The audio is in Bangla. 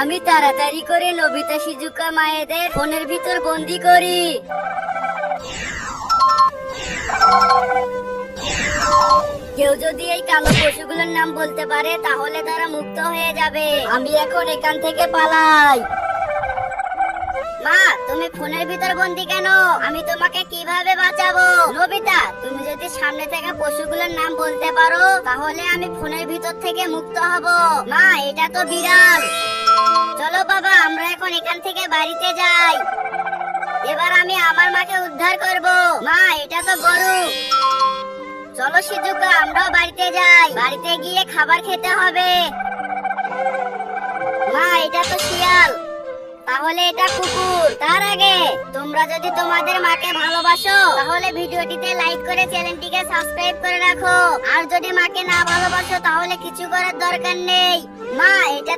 আমি তাড়াতাড়ি করে নবিতা শিজুকা মায়েদের ফোনের ভিতর বন্দি করি। কেউ যদি এই কালো পশুগুলোর নাম বলতে পারে, তাহলে তারা মুক্ত হয়ে যাবে। আমি এখন এখান থেকে পালাই। মা, তুমি ফোনের ভিতর বন্দি কেন? আমি তোমাকে কীভাবে বাঁচাবো? নবিতা তুমি যদি সামনে থেকে পশুগুলোর নাম বলতে পারো, তাহলে আমি ফোনের ভিতর থেকে মুক্ত হব। মা, এটা তো বিড়াল। চলো বাবা, আমরা এখন এখান থেকে বাড়িতে যাই। এবার আমি আমার মাকে উদ্ধার করব। মা, এটা তো গরু। চলো সিজুকা আমরাও বাড়িতে যাই। বাড়িতে গিয়ে খাবার খেতে হবে। মা, এটা তো শিয়াল। তাহলে এটা কুকুর। তার আগে, তোমরা যদি তোমাদের মাকে ভালোবাসো, তাহলে ভিডিওটিতে লাইক করে চ্যানেলটিকে সাবস্ক্রাইব করে রাখো। আর যদি মাকে না ভালোবাসো, তাহলে কিছু করার দরকার নেই। মা, এটা